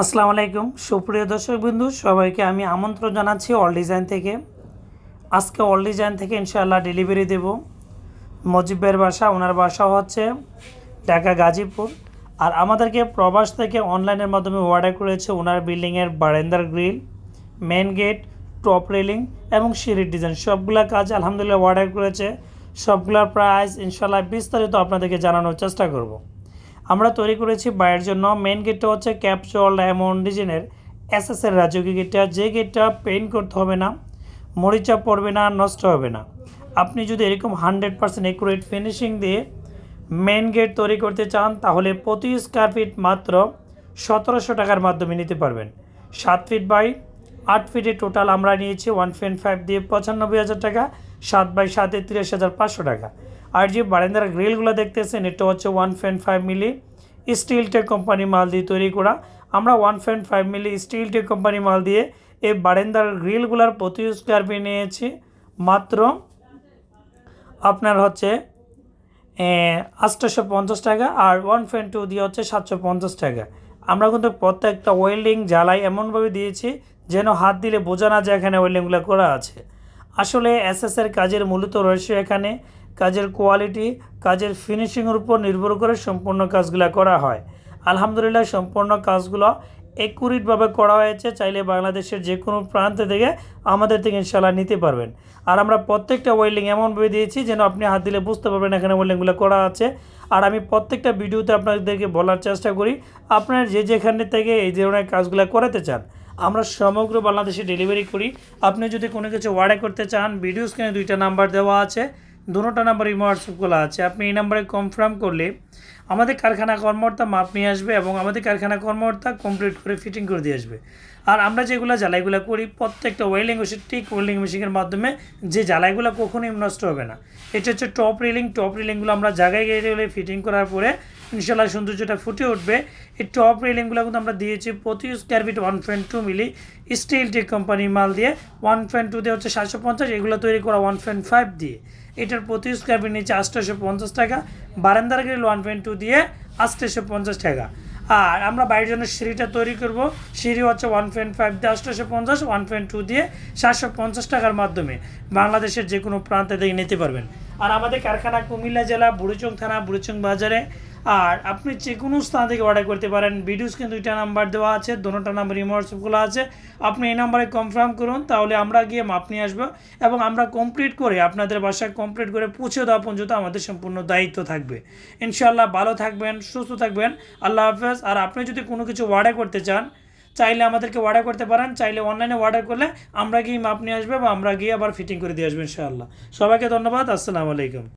আসসালামু আলাইকুম। সুপ্রিয় দর্শক বিন্দু সবাইকে আমি আমন্ত্রণ জানাচ্ছি অল ডিজাইন থেকে। আজকে অল ডিজাইন থেকে ইনশাআল্লাহ ডেলিভারি দেব। মজিবের বাসা, ওনার বাসা হচ্ছে ঢাকা গাজীপুর। আর আমাদেরকে প্রবাস থেকে অনলাইনের মাধ্যমে অর্ডার করেছে ওনার বিল্ডিংয়ের বারেন্দার grill main gate top railing এবং সিঁড়ির ডিজাইন সবগুলা কাজ আলহামদুলিল্লাহ অর্ডার করেছে। সবগুলোর প্রাইস ইনশাআল্লাহ বিস্তারিত আপনাদেরকে জানানোর চেষ্টা করব। আমরা তৈরি করেছি বাইরের জন্য। মেন গেটটা হচ্ছে ক্যাপচল ডায়মন্ড ডিজাইনের এসএসের রাজকীয় গেটটা যে গেটটা পেইন্ট করতে হবে না, মরিচা পড়বে না, নষ্ট হবে না। আপনি যদি এরকম হান্ড্রেড পার্সেন্ট একুরেট ফিনিশিং দিয়ে মেন গেট তৈরি করতে চান, তাহলে প্রতি স্কোয়ার ফিট মাত্র সতেরোশো টাকার মাধ্যমে নিতে পারবেন। সাত ফিট বাই আট ফিটে টোটাল আমরা নিয়েছি। ওয়ান পয়েন্ট ফাইভ দিয়ে পঁচানব্বই হাজার টাকা। সাত বাই সাতে তিরিশ হাজার পাঁচশো টাকা। আর যে বারান্দার গ্রিলগুলো দেখতেছেন, এটা হচ্ছে one point five milli. Steel tech company মাল দিয়ে তৈরি করা। আমরা one point five milli steel tech company মাল দিয়ে এই বারান্দার গ্রিলগুলোর প্রতি স্কোয়ার ফিট নিয়েছি। মাত্র আপনার হচ্ছে আটশোশো পঞ্চাশ টাকা আর ওয়ান পয়েন্ট টু দিয়ে হচ্ছে সাতশো পঞ্চাশ টাকা। আমরা কিন্তু প্রত্যেকটা ওয়েল্ডিং জ্বালাই এমনভাবে দিয়েছি যেন হাত দিলে বোঝা না যায় এখানে ওয়েল্ডিংগুলো করা আছে। আসলে এসএসের কাজের মূলত রহস্য এখানে। কাজের কোয়ালিটি, কাজের ফিনিশিংয়ের উপর নির্ভর করে সম্পূর্ণ কাজগুলো করা হয়। আলহামদুলিল্লাহ, সম্পূর্ণ কাজগুলো একুরিটভাবে করা হয়েছে। চাইলে বাংলাদেশের যে কোনো প্রান্ত থেকে আমাদের থেকে ইনশাল্লাহ নিতে পারবেন। আর আমরা প্রত্যেকটা ওয়েল্ডিং এমনভাবে দিয়েছি যেন আপনি হাত দিলে বুঝতে পারবেন এখানে ওয়েল্ডিংগুলো করা আছে। আর আমি প্রত্যেকটা ভিডিওতে আপনাদেরকে বলার চেষ্টা করি, আপনার যে যেখানে থেকে এই ধরনের কাজগুলো করাতে চান আমরা সমগ্র বাংলাদেশে ডেলিভারি করি। আপনি যদি কোনো কিছু অর্ডার করতে চান ভিডিও স্ক্রিনে দুইটা নাম্বার দেওয়া আছে, দুটা নাম্বার ইমো হোয়াটসঅ্যাপগুলো আছে। আপনি এই নাম্বারে কনফার্ম করলে আমাদের কারখানা কর্মকর্তা মাপ নিয়ে আসবে এবং আমাদের কারখানা কর্মকর্তা কমপ্লিট করে ফিটিং করে দিয়ে আসবে। আর আমরা যেগুলো জ্বালাইগুলো করি, প্রত্যেকটা ওয়েল্ডিং মেশিন ঠিক ওয়েল্ডিং মেশিনের মাধ্যমে যে জ্বালাইগুলো কখনোই নষ্ট হবে না। এটা হচ্ছে টপ রিলিং টপ রিলিংগুলো আমরা জায়গায় গিয়ে ফিটিং করার পরে ইনশাল্লাহ সৌন্দর্যটা ফুটে উঠবে। এই টপ রেলিংগুলো কিন্তু আমরা দিয়েছি প্রতি square feet one point two milli steel tech company মাল দিয়ে ওয়ান পয়েন্ট টু দিয়ে হচ্ছে সাতশো পঞ্চাশ, এগুলো তৈরি করা ওয়ান পয়েন্ট ফাইভ দিয়ে। এটার প্রতি স্কোয়ার ফিট নিচ্ছে আটশোশো পঞ্চাশ টাকা বারান্দার গ্রিল ওয়ান পয়েন্ট টু দিয়ে আটশোশো পঞ্চাশ টাকা। আর আমরা বাড়ির জন্য সিঁড়িটা তৈরি করব। সিঁড়ি হচ্ছে ওয়ান পয়েন্ট ফাইভ দিয়ে আটশোশো পঞ্চাশ ওয়ান পয়েন্ট টু দিয়ে সাতশো পঞ্চাশ টাকার মাধ্যমে। বাংলাদেশের যে কোনো প্রান্তে থেকে নিতে পারবেন। আর আমাদের কারখানা কুমিল্লা জেলা, বুড়িচং থানা, বুড়িচং বাজারে। আর আপনি যে কোনো স্থান থেকে অর্ডার করতে পারেন। ভিডিওস কিন্তু দুইটা নাম্বার দেওয়া আছে দোনোটা নাম্বার ইমোয়াটসঅ্যাপগুলো আছে। আপনি এই নাম্বারে কনফার্ম করুন, তাহলে আমরা গিয়ে মাপ নিয়ে আসব এবং আমরা কমপ্লিট করে আপনাদের বাসায় কমপ্লিট করে পৌঁছে দেওয়া পর্যন্ত আমাদের সম্পূর্ণ দায়িত্ব থাকবে। ইনশাআল্লাহ ভালো থাকবেন, সুস্থ থাকবেন। আল্লাহ হাফেজ। আর আপনি যদি কোনো কিছু অর্ডার করতে চান চাইলে আমাদেরকে অর্ডার করতে পারেন, চাইলে অনলাইনে অর্ডার করলে আমরা গিয়ে মাপ নিয়ে আসবে বা আমরা গিয়ে আবার ফিটিং করে দিয়ে আসব ইনশাআল্লাহ। সবাইকে ধন্যবাদ, আসসালামু আলাইকুম।